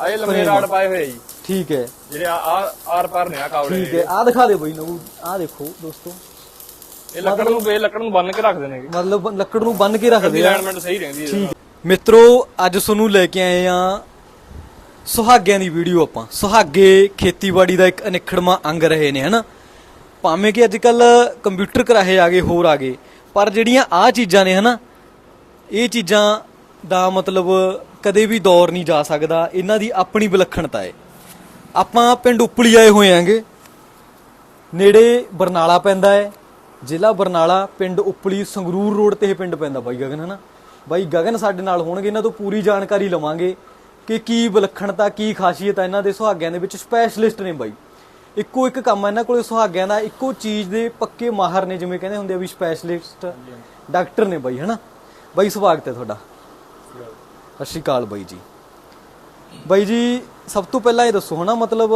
ਆਏ ਲੰਮੇ ਰਾੜ ਪਾਏ ਹੋਏ ਜੀ। ਠੀਕ ਹੈ। ਜਿਹੜੇ ਆ ਆਰ ਪਾਰ ਨੇ ਆ ਕਾਵੜੇ ਠੀਕ ਹੈ ਆ ਦਿਖਾ ਦੇ ਬਈ ਨੂ ਆ ਦੇਖੋ ਦੋਸਤੋ। ਇਹ ਲੱਕੜ ਨੂੰ ਬੇ ਲੱਕੜ ਨੂੰ ਬੰਨ ਕੇ ਰੱਖਦੇ ਨੇਗੇ ਮਤਲਬ ਲੱਕੜ ਨੂੰ ਬੰਨ ਕੇ ਰੱਖਦੇ ਆ। ਅਲਾਈਨਮੈਂਟ ਸਹੀ ਰਹਿੰਦੀ ਹੈ ਠੀਕ ਮਿੱਤਰੋ ਅੱਜ ਤੁਹਾਨੂੰ ਲੈ ਕੇ ਆਏ ਆ ਸੁਹਾਗਿਆਂ ਦੀ ਵੀਡੀਓ ਆਪਾਂ। ਸੁਹਾਗੇ ਖੇਤੀਬਾੜੀ ਦਾ ਇੱਕ ਅਨਿਖੜਵਾਂ ਅੰਗ ਰਹੇ ਨੇ ਹਨਾ? ਭਾਵੇਂ ਕਿ ਅੱਜ ਕੱਲ ਕੰਪਿਊਟਰ ਕਰਾਹੇ ਆ ਗਏ ਹੋਰ ਆ ਗਏ। ਪਰ ਜਿਹੜੀਆਂ ਆ ਚੀਜ਼ਾਂ ਨੇ ਹਨਾ? ਇਹ ਚੀਜ਼ਾਂ ਦਾ ਮਤਲਬ ਕਦੇ ਵੀ ਦੌਰ ਨਹੀਂ ਜਾ ਸਕਦਾ। ਇਹਨਾਂ ਦੀ ਆਪਣੀ ਵਿਲੱਖਣਤਾ ਹੈ ਆਪਾਂ ਪਿੰਡ ਉਪਲੀ ਆਏ ਹੋਏ ਆਂਗੇ ਨੇੜੇ ਬਰਨਾਲਾ ਪੈਂਦਾ ਹੈ ਜ਼ਿਲ੍ਹਾ ਬਰਨਾਲਾ ਪਿੰਡ ਉਪਲੀ ਸੰਗਰੂਰ ਰੋਡ ਤੇ ਇਹ ਪਿੰਡ ਪੈਂਦਾ ਬਾਈ ਗਗਨ ਹਨਾ? ਬਾਈ ਗਗਨ ਸਾਡੇ ਨਾਲ ਹੋਣਗੇ ਇਹਨਾਂ ਤੋਂ ਪੂਰੀ ਜਾਣਕਾਰੀ ਲਵਾਂਗੇ ਕਿ ਕੀ ਵਿਲੱਖਣਤਾ ਕੀ ਖਾਸੀਅਤ ਹੈ ਇਹਨਾਂ ਦੇ ਸੁਹਾਗਿਆਂ ਦੇ ਵਿੱਚ ਸਪੈਸ਼ਲਿਸਟ ਨੇ ਬਾਈ। ਇੱਕੋ ਇੱਕ ਕੰਮ ਇਹਨਾਂ ਕੋਲੇ ਸੁਹਾਗਿਆਂ ਦਾ ਇੱਕੋ ਚੀਜ਼ ਦੇ ਪੱਕੇ ਮਾਹਰ ਨੇ ਜਿਵੇਂ ਕਹਿੰਦੇ ਹੁੰਦੇ ਆ ਵੀ ਸਪੈਸ਼ਲਿਸਟ ਡਾਕਟਰ ਨੇ ਬਾਈ ਹਨਾ? ਬਾਈ ਸਵਾਗਤ ਹੈ ਤੁਹਾਡਾ। ਸਤਿ ਸ਼੍ਰੀ ਅਕਾਲ ਬਾਈ ਜੀ। ਬਾਈ ਜੀ ਸਭ ਤੋਂ ਪਹਿਲਾਂ ਇਹ ਦੱਸੋ ਹਨਾ ਮਤਲਬ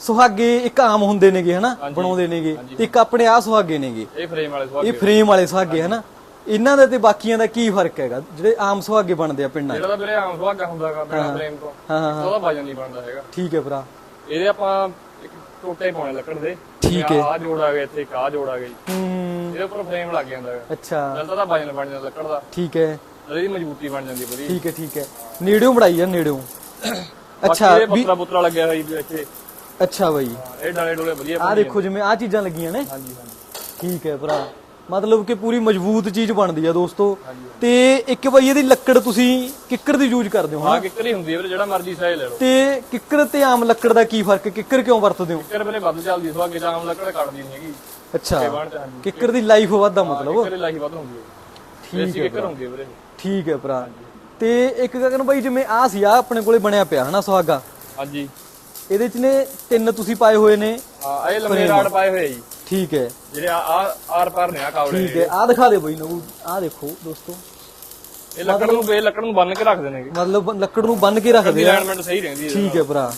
ਸੁਹਾਗੇ ਇੱਕ ਆਮ ਹੁੰਦੇ ਨੇਗੇ ਹਨਾ। ਬਣਾਉਂਦੇ ਨੇਗੇ। ਤੇ ਇੱਕ ਆਪਣੇ ਆ ਸੁਹਾਗੇ ਨੇਗੇ। ਇਹ ਫਰੇਮ ਵਾਲੇ ਇਹ ਸੁਹਾਗੇ ਫਰੇਮ ਵਾਲੇ ਸੁਹਾਗੇ ਹਨਾ। ਇਹਨਾਂ ਦਾ ਤੇ ਬਾਕੀਆਂ ਦਾ ਕੀ ਫ਼ਰਕ ਹੈਗਾ? ਜਿਹੜੇ ਆਮ ਸੁਹਾਗੇ ਬਣਦੇ ਆ ਪਿੰਡਾਂ ਜਿਹੜਾ ਤਾਂ ਵੀਰੇ ਆਮ ਸੁਹਾਗਾ ਹੁੰਦਾਗਾ ਬਿਨਾ ਫਰੇਮ ਤੋਂ ਹਾਂ ਹਾਂ ਹਾਂ। ਉਹਦਾ ਵਜਨ ਨਹੀਂ ਬਣਦਾ ਹੈਗਾ। ਠੀਕ ਹੈ ਭਰਾ। ਇਹਦੇ ਆਪਾਂ ਇੱਕ ਟੋਟੇ ਪਾਉਣੇ ਲੱਕੜ ਦੇ। ਠੀਕ ਹੈ। ਆ ਜੋੜ ਆ ਗਿਆ ਇੱਥੇ ਆ ਜੋੜ ਆ ਗਈ ਹੂੰ। ਇਹਦੇ ਉੱਪਰ ਫਰੇਮ ਲੱਗ ਜਾਂਦਾ ਹੈਗਾ। ਅੱਛਾ। ਜਲਦਾ ਤਾਂ ਵਜਨ ਬਣ ਜਾਂਦਾ ਲੱਕੜ ਦਾ। ਠੀਕ ਹੈ। ਇਹਦੀ ਮਜ਼ਬੂਤੀ ਬਣ ਜਾਂਦੀ ਹੈ ਵਧੀਆ ਠੀਕ ਹੈ ਠੀਕ ਹੈ। ਨੇੜਿਓਂ ਬਣਾਈ ਜਾ ਨੇੜਿਓਂ। ਅੱਛਾ ਇਹ ਵੀ ਪੱਤਰਾ ਪੁੱਤਰਾ ਲੱਗਿਆ ਹੋਈ ਇੱਥੇ। ਅੱਛਾ ਬਾਈ। ਇਹ ਡਾਲੇ ਡੋਲੇ ਵਧੀਆ ਆਹ ਦੇਖੋ ਜਿਵੇਂ ਆਹ ਚੀਜ਼ਾਂ ਲੱਗੀਆਂ ਨੇ। ਹਾਂਜੀ ਹਾਂਜੀ। ਠੀਕ ਹੈ ਭਰਾ। ਮਤਲਬ ਕਿ ਪੂਰੀ ਮਜ਼ਬੂਤ ਚੀਜ਼ ਬਣਦੀ ਆ ਦੋਸਤੋ। ਤੇ ਇੱਕ ਬਈ ਇਹਦੀ ਲੱਕੜ ਤੁਸੀਂ ਕਿੱਕਰ ਦੀ ਯੂਜ਼ ਕਰਦੇ ਹੋ ਹਾਂ ਕਿੱਕਰ ਹੀ ਹੁੰਦੀ ਹੈ ਵੀਰੇ ਜਿਹੜਾ ਮਰਜ਼ੀ ਸਾਈਜ਼ ਲੈ ਲਓ। ਤੇ ਕਿੱਕਰ ਤੇ ਆਮ ਲੱਕੜ ਦਾ ਕੀ ਫ਼ਰਕ? ਹੈ ਕਿੱਕਰ ਕਿਉਂ ਵਰਤਦੇ ਹੋ? ਕਿੱਕਰ ਵੀਰੇ ਵੱਧ ਚੱਲਦੀ ਸੁਹਾਗੇ ਤਾਂ ਆਮ ਲੱਕੜ ਕੱਟਦੀ ਨਹੀਂ ਹੈਗੀ। ਅੱਛਾ। ਕਿੱਕਰ ਦੀ ਲਾਈਫ ਵੱਧਦਾ ਮਤਲਬ। ਕਿੱਕਰ ਦੀ ਲਾਹੀ ਵੱਧ ਹੁੰਦੀ ਹੈ। ਠੀਕ ਦੇਸੀ ਕਿੱਕਰ ਹੁੰਦੀ ਹੈ ਵੀਰੇ। ਠੀਕ ਹੈ ਭਰਾ। ਤੇ ਇੱਕ ਗਗਨ ਬਾਈ ਜਿਵੇਂ ਆ ਸੀ ਆ ਆਪਣੇ ਕੋਲੇ ਬਣਿਆ ਪਿਆ ਹਨਾ ਸੁਹਾਗਾ? ਹਾਂਜੀ। ਇਹਦੇ ਚ ਨੇ ਤਿੰਨ ਤੁਸੀਂ ਪਾਏ ਹੋਏ ਨੇ। ਹਾਂ ਇਹ ਲੰਮੇ ਰਾੜ ਪਾਏ ਹੋਏ ਜੀ। ਠੀਕ ਹੈ। ਜਿਹੜੇ ਆ ਆਰ ਪਾਰ ਨੇ ਆ ਕਾਵੜੇ ਠੀਕ ਹੈ। ਆ ਦਿਖਾ ਦੇ ਬਈ ਨੂੰ ਆ ਦੇਖੋ ਦੋਸਤੋ। ਇਹ ਲੱਕੜ ਨੂੰ ਬੇ ਲੱਕੜ ਨੂੰ ਬੰਨ ਕੇ ਰੱਖਦੇ ਨੇਗੇ ਮਤਲਬ ਲੱਕੜ ਨੂੰ ਬੰਨ ਕੇ ਰੱਖਦੇ ਆ। ਅਲਾਈਨਮੈਂਟ ਸਹੀ ਰਹਿੰਦੀ ਹੈ। ਠੀਕ ਹੈ ਭਰਾ।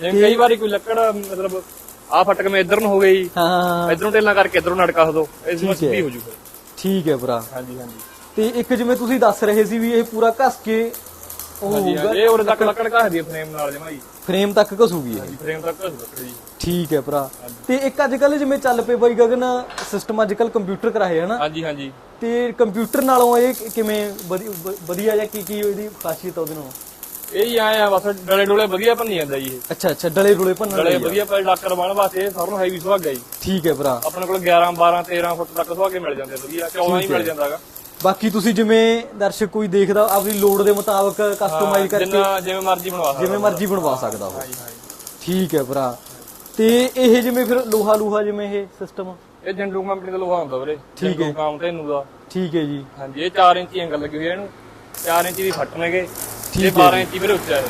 ਜਿਵੇਂ ਕਈ ਵਾਰੀ ਕੋਈ ਲੱਕੜ ਮਤਲਬ ਆ ਫਟਕ ਮੇ ਇਧਰ ਨੂੰ ਹੋ ਗਈ। ਹਾਂ ਹਾਂ ਹਾਂ। ਇਧਰੋਂ ਟੇਲਾਂ ਕਰਕੇ ਇਧਰੋਂ ਨੜਕਾ ਦੋ ਇਸ ਵਿੱਚ ਹੈ। ਵੀ ਹੋ। ਜੂਗਾ ਠੀਕ ਹੈ ਭਰਾ। ਹਾਂਜੀ ਹਾਂਜੀ। ਤੇ ਇੱਕ ਜਿਵੇਂ ਤੁਸੀਂ ਦੱਸ ਰਹੇ ਸੀ ਵੀ ਇਹ ਪੂਰਾ ਘਸ ਕੇ ਉਹ ਹੋਊਗਾ। ਇਹ ਉਰੇ ਤੱਕ ਲੱਕੜ ਘਸਦੀ ਹੈ ਫਰੇਮ ਨਾਲ ਜਮਾ ਜੀ। ਫਰੇਮ ਤੱਕ ਘਸੂਗੀ ਇਹ? ਹਾਂਜੀ ਫਰੇਮ ਤੱਕ ਘਸ ਲੱਕੜ ਜੀ। ਠੀਕ ਹੈ ਭਰਾ। ਤੇ ਇੱਕ ਅੱਜ ਕੱਲ ਜਿਵੇਂ ਚੱਲ ਪਏ ਬਾਈ ਗਗਨ ਸਿਸਟਮ ਅੱਜ ਕੱਲ ਕੰਪਿਊਟਰ ਕਰਾਏ ਹਨਾ? ਹਾਂਜੀ ਹਾਂਜੀ। ਤੇ ਕੰਪਿਊਟਰ ਨਾਲੋਂ ਇਹ ਕਿਵੇਂ ਵਧੀਆ ਜਾਂ ਕੀ ਕੀ ਇਹਦੀ ਖਾਸੀਅਤ ਉਹਦੇ ਨਾਲੋਂ? ਇਹ ਹੀ ਆਏ ਆ ਬਸ ਡਲੇ ਡੋਲੇ ਵਧੀਆ ਭੰਨੀ ਜਾਂਦਾ ਜੀ ਇਹ। ਅੱਛਾ ਅੱਛਾ ਡਲੇ ਡੁਲੇ ਭੰਨਣ ਡਲੇ। ਵਧੀਆ ਪਰ ਡਾਕਟਰ ਬਣ ਵਾਸਤੇ ਸਾਰਿਆਂ ਨੂੰ ਹੈਵੀ ਸੁਹਾਗਾ ਜੀ। ਠੀਕ ਹੈ ਭਰਾ। ਆਪਣੇ ਕੋਲ 11 12 13 ਫੁੱਟ ਤੱਕ ਸੁਹਾਗੇ ਮਿਲ ਜਾਂਦੇ ਵਧੀਆ 14 ਹੀ ਮਿਲ ਜਾਂਦਾਗਾ। ਬਾਕੀ ਤੁਸੀਂ ਜਿਵੇਂ ਦਰਸ਼ਕ ਕੋਈ ਦੇਖਦਾ ਆਪਣੀ ਲੋੜ ਦੇ ਮੁਤਾਬਕ ਕਸਟਮਾਈਜ਼ ਕਰਕੇ ਜਿੰਨਾ ਜਿਵੇਂ ਮਰਜ਼ੀ ਬਣਵਾ ਸਕਦਾ ਜਿਵੇਂ ਮਰਜ਼ੀ ਬਣਵਾ ਸਕਦਾ ਉਹ। ਠੀਕ ਹੈ ਭਰਾ। ਤੇ ਇਹ ਜਿਵੇਂ ਫਿਰ ਲੋਹਾ ਲੂਹਾ ਜਿਵੇਂ ਇਹ ਸਿਸਟਮ ਇਹ ਜੰਡੂ ਕੰਪਨੀ ਦਾ ਲੋਹਾ ਹੁੰਦਾ ਵੀਰੇ। ਠੀਕ ਹੈ। ਕੰਮ ਤੇ ਦਾ। ਠੀਕ ਹੈ ਜੀ। ਹਾਂਜੀ ਇਹ 4 ਇੰਚੀ ਐਂਗਲ ਲੱਗੀ ਹੋਈ ਹੈ ਇਹਨੂੰ। 4 ਇੰਚੀ ਦੀ ਫੱਟ ਨੇਗੇ। ਹੈ 12 ਇੰਚੀ ਵੀਰੇ ਉੱਚਾ ਹੈ।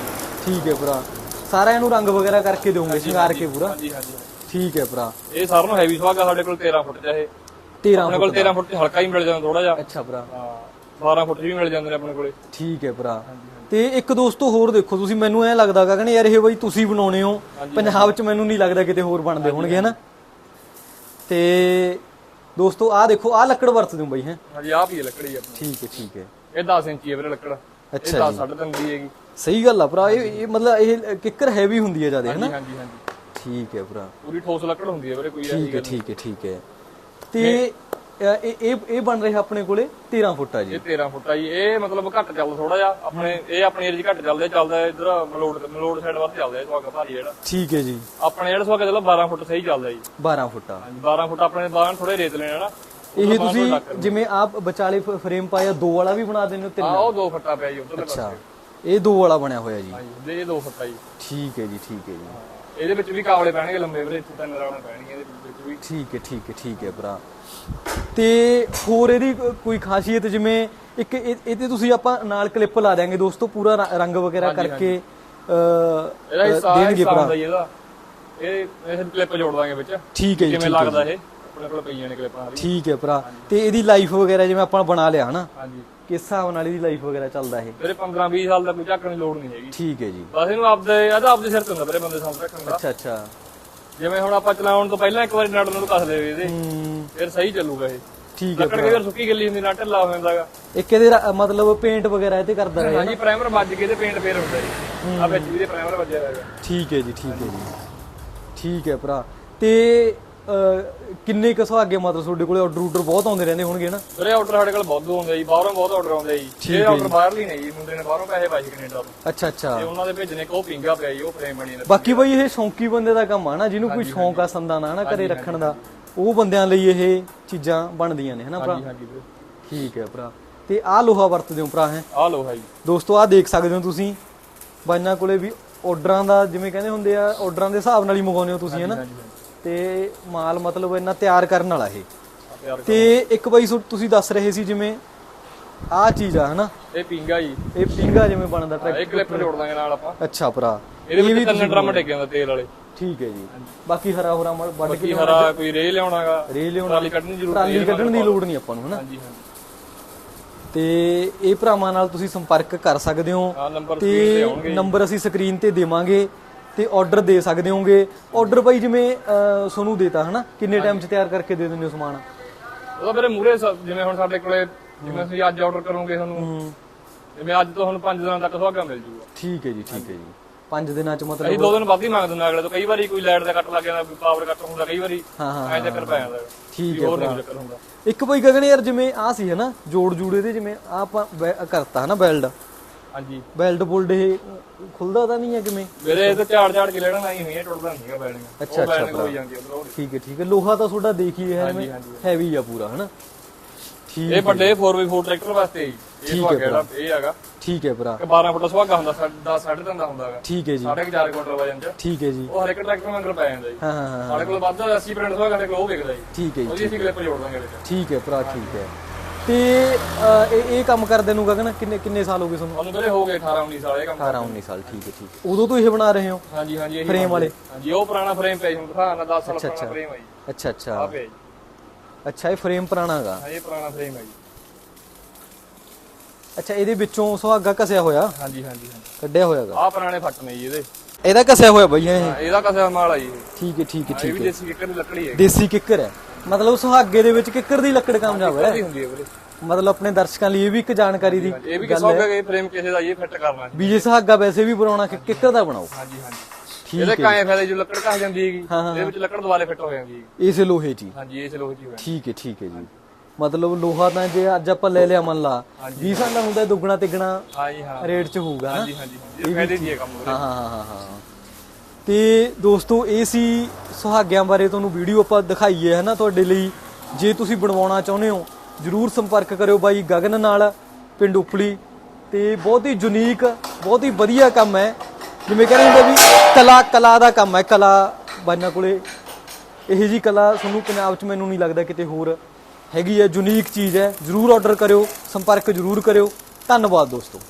ਠੀਕ ਹੈ ਭਰਾ। ਸਾਰਾ ਇਹਨੂੰ ਰੰਗ ਵਗੈਰਾ ਕਰਕੇ ਦਿਓਗੇ ਸ਼ਿੰਗਾਰ ਕੇ ਪੂਰਾ? ਹਾਂਜੀ ਹਾਂਜੀ। ਠੀਕ ਹੈ ਭਰਾ। ਇਹ ਸਾਰਿਆਂ ਨੂੰ ਹੈਵੀ ਸੁਹਾਗਾ ਸਾਡੇ ਕੋਲ 13 ਫੁੱਟ ਇਹ। 13 ਆਪਣੇ ਕੋਲ 13 ਫੁੱਟ ਹਲਕਾ ਹੀ ਮਿਲ ਜਾਂਦਾ ਥੋੜਾ ਜਿਹਾ। ਅੱਛਾ ਭਰਾ। ਹਾਂ 12 ਫੁੱਟ ਵੀ ਮਿਲ ਜਾਂਦੇ ਨੇ ਆਪਣੇ ਕੋਲੇ। ਠੀਕ ਹੈ ਭਰਾ। ਤੇ ਇੱਕ ਦੋਸਤੋ ਹੋਰ ਦੇਖੋ ਤੁਸੀਂ ਮੈਨੂੰ ਐ ਲੱਗਦਾ ਕਹਿੰਦੇ ਯਾਰ ਇਹ ਬਈ ਤੁਸੀਂ ਬਣਾਉਣੇ ਹੋ। ਪੰਜਾਬ 'ਚ ਮੈਨੂੰ ਨਹੀਂ ਲੱਗਦਾ ਕਿਤੇ ਹੋਰ ਬਣਦੇ ਹੋਣਗੇ ਹਨਾ? ਤੇ ਦੋਸਤੋ ਆਹ ਦੇਖੋ ਆਹ ਲੱਕੜ ਵਰਤਦੇ ਹੋ ਬਈ ਹੈ। ਹਾਂਜੀ ਆਹ ਵੀ ਹੈ ਲੱਕੜੀ ਆਪਣੀ। ਠੀਕ ਹੈ ਠੀਕ ਹੈ। ਇਹ 10 ਇੰਚੀ ਹੈ ਵੀਰੇ ਲੱਕੜ। ਇਹ ਅੱਛਾ 10 ਸਾਢੇ ਤਿੰਨ ਦੀ ਹੈਗੀ। ਸਹੀ ਗੱਲ ਆ ਭਰਾ ਇਹ ਮਤਲਬ ਇਹ ਕਿੱਕਰ ਹੈਵੀ ਹੁੰਦੀ ਹੈ ਜ਼ਿਆਦਾ ਹਨਾ? ਹਾਂਜੀ ਹਾਂਜੀ। ਠੀਕ ਹੈ ਭਰਾ। ਪੂਰੀ ਠੋਸ ਲੱਕੜ ਹੁੰਦੀ ਹੈ ਵੀਰੇ ਕੋਈ ਠੀਕ ਹੈ ਠੀਕ ਹੈ ਠੀਕ ਹੈ। ਤੇ ਇਹ ਇਹ ਇਹ ਬਣ ਰਿਹਾ ਆਪਣੇ ਕੋਲੇ 13 ਫੁੱਟ ਜੀ। ਇਹ 13 ਫੁੱਟ ਜੀ। ਇਹ ਮਤਲਬ ਘੱਟ ਚੱਲਦਾ ਥੋੜਾ ਜਿਹਾ। ਆਪਣੇ ਇਹ ਆਪਣੀ ਏਰੀਆ ਘੱਟ ਚੱਲਦਾ ਚੱਲਦਾ ਇਧਰ ਮਲੋੜ ਮਲੋੜ ਸਾਈਡ ਵੱਧ ਚੱਲਦਾ ਇਹ ਸੁਹਾਗਾ ਭਾਰੀ ਜਿਹੜਾ। ਠੀਕ ਹੈ ਜੀ। ਆਪਣੇ ਜਿਹੜਾ ਸੁਹਾਗਾ ਚੱਲਦਾ 12 ਫੁੱਟ ਸਹੀ ਚੱਲਦਾ ਜੀ। 12 ਫੁੱਟ। ਆ ਹਾਂਜੀ 12 ਫੁੱਟ ਆਪਣੇ 12 ਥੋੜੇ ਰੇਤ ਲੈਣਾ ਨਾ। ਇਹ ਤੁਸੀਂ ਜਿਵੇਂ ਆਪ ਵਿਚਾਲੇ ਫਰੇਮ ਪਾਇਆ ਦੋ ਵਾਲਾ ਵੀ ਬਣਾ ਦਿੰਦੇ ਹੋ ਤਿੰਨ ਆ ਉਹ ਦੋ ਫੁੱਟਾ ਪਿਆ ਜੀ ਉਧਰਲੇ ਅੱਛਾ। ਇਹ ਦੋ ਵਾਲਾ ਬਣਿਆ ਹੋਇਆ ਜੀ। ਹਾਂਜੀ ਇਹ ਦੋ ਫੁੱਟਾ ਜੀ। ਠੀਕ ਹੈ ਜੀ ਠੀਕ ਹੈ ਜੀ। ਇਹਦੇ ਵਿੱਚ ਵੀ ਕਾਵਲੇ ਪੈਣਗੇ ਲੰਬੇ ਵੀਰੇ ਇੱਥੇ ਤਿੰਨ ਰਾਉਣਾ ਪੈਣਗੀਆਂ ਇਹਦੇ ਵਿੱਚ ਵੀ। ਠੀਕ ਹੈ ਠੀਕ ਹੈ ਠੀਕ ਹੈ ਭਰਾ। ਤੇ ਹੋਰ ਇਹਦੀ ਕੋਈ ਖਾਸੀਅਤ ਜਿਵੇਂ ਇੱਕ ਇਹ ਇਹ ਤੇ ਤੁਸੀਂ ਆਪਾਂ ਨਾਲ ਕਲਿੱਪ ਲਾ ਦਿਆਂਗੇ ਦੋਸਤੋ ਪੂਰਾ ਰੰਗ ਵਗੈਰਾ ਕਰਕੇ ਅ, ਇਹਦਾ ਦੇਣਗੇ ਭਰਾ। ਇਹਦਾ। ਇਹ ਇਹ ਕਲਿੱਪ ਜੋੜ ਦਾਂਗੇ ਵਿੱਚ ਠੀਕ ਹੈ ਜੀ ਕਿਵੇਂ ਲੱਗਦਾ ਇਹ। ਆਪਣੇ ਕੋਲ ਪਈਆਂ ਨੇ ਕਲਿੱਪਾਂ ਵਾਲੀ ਠੀਕ ਹੈ ਭਰਾ। ਤੇ ਇਹਦੀ ਲਾਈਫ ਵਗੈਰਾ ਜਿਵੇਂ ਆਪਾਂ ਬਣਾ ਲਿਆ ਹਨਾ? ਹਾਂਜੀ। ਕਿਸ ਹਿਸਾਬ ਨਾਲ ਇਹਦੀ ਲਾਈਫ ਵਗੈਰਾ ਚੱਲਦਾ ਇਹ? ਵੀਰੇ 15 20 ਸਾਲ ਦਾ ਕੋਈ ਝਾਕਣ ਦੀ ਲੋੜ ਨਹੀਂ ਹੈਗੀ। ਠੀਕ ਹੈ ਜੀ। ਬਸ ਇਹਨੂੰ ਆਪਦੇ ਇਹਦਾ ਆਪਦੇ ਸਿਰ ਤੇ ਹੁੰਦਾ ਵੀਰੇ ਬੰਦੇ ਸਾਹਮਣੇ ਰੱਖਣ ਦਾ। ਅੱਛਾ ਅੱਛਾ। ਜਿਵੇਂ ਹੁਣ ਆਪਾਂ ਚਲਾਉਣ ਤੋਂ ਪਹਿਲਾਂ ਇੱਕ ਵਾਰੀ ਨੜ ਨੂੰ ਕੱਸ ਦੇਵੇ ਇਹਦੇ ਫਿਰ ਸਹੀ ਚੱਲੂਗਾ ਇਹ। ਠੀਕ ਹੈ ਲੱਕੜ ਸੁੱਕੀ ਗਿੱਲੀ ਹੁੰਦੀ ਨਾ ਢਿੱਲਾ ਹੋ ਜਾਂਦਾਗਾ ਇੱਕ ਇਹਦੇ ਮਤਲਬ ਪੇਂਟ ਵਗੈਰਾ ਇਹ ਤੇ ਕਰਦਾ ਰਹੇ ਹਾਂਜੀ ਪ੍ਰਾਈਮਰ ਵੱਜ ਕੇ ਤੇ ਪੇਂਟ ਫੇਰ ਹੁੰਦਾ ਜੀ। ਆ ਵਿੱਚ ਵੀ ਪ੍ਰਾਈਮਰ ਵੱਜਿਆ ਹੋਇਆ। ਹੈਗਾ ਠੀਕ ਹੈ ਜੀ ਠੀਕ ਹੈ ਜੀ। ਠੀਕ ਹੈ ਭਰਾ। ਤੇ ਕਿੰਨੇ ਕੁ ਸੁਹਾਗੇ ਮਤਲਬ ਤੁਹਾਡੇ ਕੋਲੇ ਆਰਡਰ ਆਰਡਰ ਬਹੁਤ ਆਉਂਦੇ ਰਹਿੰਦੇ ਹੋਣਗੇ ਨਾ ਵੀਰੇ ਆਰਡਰ ਸਾਡੇ ਕੋਲ ਬਹੁਤ ਆਉਂਦੇ ਜੀ ਬਾਹਰੋਂ ਬਹੁਤ ਆਰਡਰ ਆਉਂਦੇ ਜੀ। ਇਹ ਆਰਡਰ ਬਾਹਰਲੀ ਨਹੀਂ ਜੀ ਮੁੰਡੇ ਨੇ ਬਾਹਰੋਂ ਪੈਸੇ ਪਾਈ ਕੈਨੇਡਾ ਤੋਂ। ਅੱਛਾ ਅੱਛਾ। ਤੇ ਉਹਨਾਂ ਦੇ ਭੇਜਣੇ ਕੋ ਪਿੰਗਾ ਪਿਆ ਜੀ ਉਹ ਫਰੇਮ ਬਣੀ ਨੇ। ਬਾਕੀ ਬਈ ਇਹ ਸ਼ੌਂਕੀ ਬੰਦੇ ਦਾ ਕੰਮ ਆ ਨਾ ਜਿਹਨੂੰ ਕੋਈ ਸ਼ੌਂਕ ਆ ਸੰਦਾਂ ਦਾ ਹਨਾ ਘਰੇ ਰੱਖਣ ਦਾ ਉਹ ਬੰਦਿਆਂ ਲਈ ਇਹ ਚੀਜ਼ਾਂ ਬਣਦੀਆਂ ਨੇ ਹਨਾ ਭਰਾ? ਹਾਂਜੀ ਹਾਂਜੀ ਵੀਰੇ। ਠੀਕ ਹੈ ਭਰਾ। ਤੇ ਆਹ ਲੋਹਾ ਵਰਤਦੇ ਹੋ ਭਰਾ ਹੈ? ਆ ਲੋ ਭਾਈ ਦੋਸਤੋ ਆਹ ਦੇਖ ਸਕਦੇ ਹੋ ਤੁਸੀਂ ਬਾਈਨਾਂ ਕੋਲੇ ਵੀ ਆਰਡਰਾਂ ਦਾ ਜਿਵੇਂ ਕਹਿੰਦੇ ਹੁੰਦੇ ਆ ਆਰਡਰਾਂ ਦੇ ਹਿਸਾਬ ਨਾਲ ਹੀ ਮੰਗਾਉਂਦੇ ਹੋ ਤੁਸੀਂ ਹਨਾ? ਤੇ ਮਾਲ ਮਤਲਬ ਇੰਨਾ ਤਿਆਰ ਕਰਨ ਵਾਲਾ ਇਹ। ਆ ਤੇ ਇੱਕ ਬਾਈ ਤੁਸੀਂ ਦੱਸ ਰਹੇ ਸੀ ਜਿਵੇਂ ਆਹ ਚੀਜ਼ ਆ ਹਨਾ? ਇਹ ਪਿੰਗਾ ਜੀ। ਇਹ ਪਿੰਗਾ ਜਿਵੇਂ ਬਣਦਾ ਟਰੈਕ ਇਹ ਕਲਿੱਪ ਜੋੜ ਦਾਂਗੇ ਨਾਲ ਆਪਾਂ। ਅੱਛਾ ਭਰਾ ਇਹਦੇ ਵਿੱਚ ਤਿੰਨ ਡਰਮ ਟੇਕੇ ਹੁੰਦੇ ਤੇਲ ਵਾਲੇ। ਠੀਕ ਹੈ ਜੀ। ਬਾਕੀ ਹਰਾ ਹੋਰਾ ਮੜ ਵੱਢ ਕੇ ਹਰਾ ਕੋਈ ਰੇ ਲਿਆਉਣਾਗਾ ਰੇ ਲਿਆਉਣਾ ਟਰਾਲੀ ਕੱਢਣੀ ਜ਼ਰੂਰ ਟਰਾਲੀ ਕੱਢਣ ਦੀ ਲੋੜ ਨਹੀਂ ਆਪਾਂ ਨੂੰ ਹਨਾ? ਹਾਂਜੀ ਹਾਂਜੀ। ਤੇ ਇਹ ਭਰਾਵਾਂ ਨਾਲ ਤੁਸੀਂ ਸੰਪਰਕ ਕਰ ਸਕਦੇ ਹੋ ਆ ਤੇ ਨੰਬਰ ਅਸੀਂ ਸਕਰੀਨ ਤੇ ਦੇਵਾਂਗੇ। ਤੇ ਆਰਡਰ ਦੇ ਸਕਦੇ ਹੋਗੇ। ਆਰਡਰ ਭਾਈ ਜਿਵੇਂ ਤੁਹਾਨੂੰ ਦੇਤਾ ਹਨਾ? ਕਿੰਨੇ ਟਾਈਮ 'ਚ ਤਿਆਰ ਕਰਕੇ ਦੇ ਦਿੰਦੇ ਹੋ ਸਮਾਨ? ਉਹਦਾ ਵੀਰੇ ਮੂਰੇ ਜਿਵੇਂ ਹੁਣ ਸਾਡੇ ਕੋਲੇ ਜਿਵੇਂ ਅਸੀਂ ਅੱਜ ਆਰਡਰ ਕਰੋਗੇ ਤੁਹਾਨੂੰ ਹੂੰ। ਜਿਵੇਂ ਅੱਜ ਤੋਂ ਹੁਣ 5 ਦਿਨਾਂ ਤੱਕ ਸੁਹਾਗਾ ਮਿਲ ਜੂਗਾ। ਠੀਕ ਹੈ ਜੀ ਠੀਕ ਹੈ ਜੀ। 5 ਦਿਨਾਂ 'ਚ ਮਤਲਬ ਅਸੀਂ ਦੋ ਦਿਨ ਬਾਅਦ ਹੀ ਮੰਗ ਦਿੰਦੇ ਅਗਲੇ ਤੋਂ। ਕਈ ਵਾਰੀ ਕੋਈ ਲਾਈਟ ਦਾ ਕੱਟ ਲੱਗ ਜਾਂਦਾ ਕੋਈ ਪਾਵਰ ਕੱਟ ਹੁੰਦਾ ਕਈ ਵਾਰੀ ਹਾਂ ਹਾਂ ਐਂ ਚੱਕਰ ਪੈ ਜਾਂਦਾ। ਠੀਕ ਵੀ ਹੋਰ ਨਹੀਂ ਚੱਕਰ ਹੁੰਦਾ। ਇੱਕ ਭਾਈ ਗਗਨ ਯਾਰ ਜਿਵੇਂ ਆ ਸੀ ਹਨਾ? ਜੋੜ ਜੂੜੇ ਦੇ ਜਿਵੇਂ ਆਪਾਂ ਕਰਤਾ ਹਨਾ ਬੈਲਡ ਹਾਂਜੀ। ਬੈਲਟ ਬੁਲਡ ਇਹ ਖੁੱਲਦਾ ਤਾਂ ਨਹੀਂ ਹੈ ਕਿਵੇਂ? ਮੇਰੇ ਇਹ ਤਾਂ ਝਾੜ ਝਾੜ ਕੇ ਲੈਣਾ ਆਈ ਹੋਈ ਹੈ ਟੁੱਟਦਾ ਨਹੀਂ ਹੈਗਾ ਬੈਲਡਿੰਗ ਅੱਛਾ, ਬੈਲਡਿੰਗ ਹੋਈ ਜਾਂਦੀ ਹੈ ਠੀਕ ਹੈ ਠੀਕ ਹੈ। ਲੋਹਾ ਤਾਂ ਤੁਹਾਡਾ ਦੇਖੀਏ ਹੈ। ਹੈਵੀ ਆ ਪੂਰਾ ਹਨਾ? ਠੀਕ ਇਹ ਵੱਡੇ 4x4 ਟਰੈਕਟਰ ਵਾਸਤੇ ਇਹ ਹੈ ਸੁਹਾਗਾ ਜਿਹੜਾ ਇਹ ਹੈਗਾ। ਠੀਕ ਹੈ ਭਰਾ। ਕਿ 12 ਫੁੱਟ ਸੁਹਾਗਾ ਹੁੰਦਾ 10 3.5 ਦਾ ਹੁੰਦਾ ਹੈਗਾ। ਠੀਕ ਹੈ ਜੀ। ਸਾਢੇ 4 ਕੁਇੰਟਲ ਵਜਨ ਚ। ਠੀਕ ਹੈ ਜੀ। ਉਹ ਹਰ ਇੱਕ ਟਰੈਕਟਰ ਵਾਂਗਰ ਪੈ ਜਾਂਦਾ ਜੀ। ਹਾਂ ਹਾਂ ਹਾਂ ਸਾਡੇ ਕੋਲ ਵੱਧ 80% ਸੁਹਾਗਾ ਸਾਡੇ ਕੋਲ ਉਹ ਵਿਕਦਾ ਜੀ। ਠੀਕ ਹੈ ਜੀ ਉਹਦੀ ਅਸੀਂ ਕਲਿੱਪ ਜੋੜ ਦਾਂਗੇ ਠੀਕ ਹੈ ਭਰਾ ਠੀਕ ਹੈ। ਤੇ ਅਹ, ਇਹ ਇਹ ਕੰਮ ਕਰਦੇ ਨੂੰ ਗਗਨ ਕਿੰਨੇ ਕਿੰਨੇ ਸਾਲ ਹੋ ਗਏ ਤੁਹਾਨੂੰ? ਉਹਨੂੰ ਵੀਰੇ ਹੋ ਗਏ 18 19 ਸਾਲ ਇਹ ਕੰਮ 18 19 ਸਾਲ ਠੀਕ ਹੈ ਠੀਕ ਹੈ। ਉਦੋਂ ਤੋਂ ਇਹ ਬਣਾ ਰਹੇ ਹੋ? ਹਾਂਜੀ ਹਾਂਜੀ ਇਹੀ Frame ਵਾਲੇ? ਹਾਂਜੀ ਉਹ ਪੁਰਾਣਾ ਫਰੇਮ ਪਿਆ ਜੀ ਹੁਣ ਦਿਖਾਣਾ 10 ਸਾਲ ਪੁਰਾਣਾ ਫਰੇਮ ਹੈ ਜੀ। ਅੱਛਾ ਆ ਅੱਛਾ ਪਿਆ ਜੀ। ਅੱਛਾ ਇਹ ਫਰੇਮ ਪੁਰਾਣਾ ਹੈਗਾ ਹਾਂ ਇਹ ਪੁਰਾਣਾ ਫਰੇਮ ਹੈ ਜੀ। ਅੱਛਾ ਇਹਦੇ ਵਿੱਚੋਂ ਸੁਹਾਗਾ ਘਸਿਆ ਹੋਇਆ? ਹਾਂਜੀ ਹਾਂਜੀ ਹਾਂਜੀ। ਕੱਢਿਆ ਹੋਇਆਗਾ ਆ ਪੁਰਾਣੇ ਫੱਟ ਨੇ ਜੀ ਇਹਦੇ। ਇਹਦਾ ਘਸਿਆ ਹੋਇਆ ਬਈ ਇਹ? ਹਾਂ, ਇਹਦਾ ਕਸਿਆ ਮਾਲ ਆ ਜੀ ਇਹ। ਠੀਕ ਹੈ ਠੀਕ ਹੈ ਇਹ ਵੀ ਠੀਕ ਹੈ। ਦੇਸੀ ਕਿੱਕਰ ਦੀ ਲੱਕੜੀ ਹੈ। ਦੇਸੀ ਕਿੱਕਰ ਹੈ? ਮਤਲਬ ਸੁਹਾਗੇ ਦੇ ਵਿੱਚ ਕਿੱਕਰ ਦੀ ਲੱਕੜ ਕਾਮਯਾਬ ਹੈ ਹੁੰਦੀ ਹੈ ਵੀਰੇ। ਮਤਲਬ ਆਪਣੇ ਦਰਸ਼ਕਾਂ ਲਈ ਇਹ ਵੀ ਇੱਕ ਜਾਣਕਾਰੀ ਦੀ ਇਹ ਵੀ ਕਿਸਾ ਇਹ ਫਰੇਮ ਕਿਸੇ ਦਾ ਇਹ ਫਿੱਟ ਕਰਨਾ ਵੀ ਜੇ ਸੁਹਾਗਾ ਵੈਸੇ ਵੀ ਬਣਾਉਣਾ ਕਿ ਕਿੱਕਰ ਦਾ ਬਣਾਓ। ਹਾਂਜੀ ਹਾਂਜੀ। ਠੀਕ ਇਹਦੇ ਕਾਏ ਫਾਇਦੇ ਜੋ ਲੱਕੜ ਘਸ ਜਾਂਦੀ ਹੈਗੀ ਹਾਂ, ਹਾਂ, ਇਹਦੇ ਵਿੱਚ ਲੱਕੜ ਦੁਬਾਰੇ ਫਿੱਟ ਹੋ ਜਾਂਦੀ ਹੈਗੀ। ਇਸੇ ਲੋਹੇ 'ਚ ਹੀ। ਹਾਂਜੀ ਇਹ ਚਲੋ ਜੀ ਹੋਇਆ। ਠੀਕ ਹੈ ਠੀਕ ਹੈ ਜੀ। ਮਤਲਬ ਲੋਹਾ ਤਾਂ ਜੇ ਅੱਜ ਆਪਾਂ ਲੈ ਲਿਆ ਮੰਨ ਲਾ 20 ਸਾਲ ਦਾ ਹੁੰਦਾ ਦੁੱਗਣਾ ਤਿੱਗਣਾ ਹਾਂ ਜੀ ਹਾਂ। ਰੇਟ 'ਚ ਹੋਊਗਾ ਹਾਂਜੀ ਹਾਂਜੀ ਇਹ ਫਾਇਦੇ ਦੀ ਹੈ ਕੰਮ ਹਾਂ ਹਾਂ ਹਾਂ ਹਾਂ। ਤੇ ਦੋਸਤੋ, ਇਹ ਸੀ ਸੁਹਾਗਿਆਂ ਬਾਰੇ ਤੁਹਾਨੂੰ ਵੀਡੀਓ ਆਪਾਂ ਦਿਖਾਈਏ, ਹੈ ਨਾ, ਤੁਹਾਡੇ ਲਈ। ਜੇ ਤੁਸੀਂ ਬਣਵਾਉਣਾ ਚਾਹੁੰਦੇ ਹੋ, ਜਰੂਰ ਸੰਪਰਕ ਕਰਿਓ ਬਾਈ ਗਗਨ ਨਾਲ, ਪਿੰਡ ਉਪਲੀ। ਤੇ ਬਹੁਤ ਹੀ ਯੂਨੀਕ ਬਹੁਤ ਹੀ ਵਧੀਆ ਕੰਮ ਹੈ। ਜਿਵੇਂ ਕਹਿੰਦੇ ਹੁੰਦੇ ਵੀ ਕਲਾ ਕਲਾ ਦਾ ਕੰਮ ਹੈ, ਕਲਾ ਬਾਈਆਂ ਕੋਲੇ। ਇਹੋ ਜੀ ਕਲਾ ਤੁਹਾਨੂੰ ਪੰਜਾਬ 'ਚ ਮੈਨੂੰ ਨਹੀਂ ਲੱਗਦਾ ਕਿਤੇ ਹੋਰ ਹੈਗੀ ਹੈ ਯੂਨੀਕ ਚੀਜ਼ ਹੈ। ਜਰੂਰ ਆਰਡਰ ਕਰਿਓ, ਸੰਪਰਕ ਜਰੂਰ ਕਰਿਓ। ਧੰਨਵਾਦ ਦੋਸਤੋ।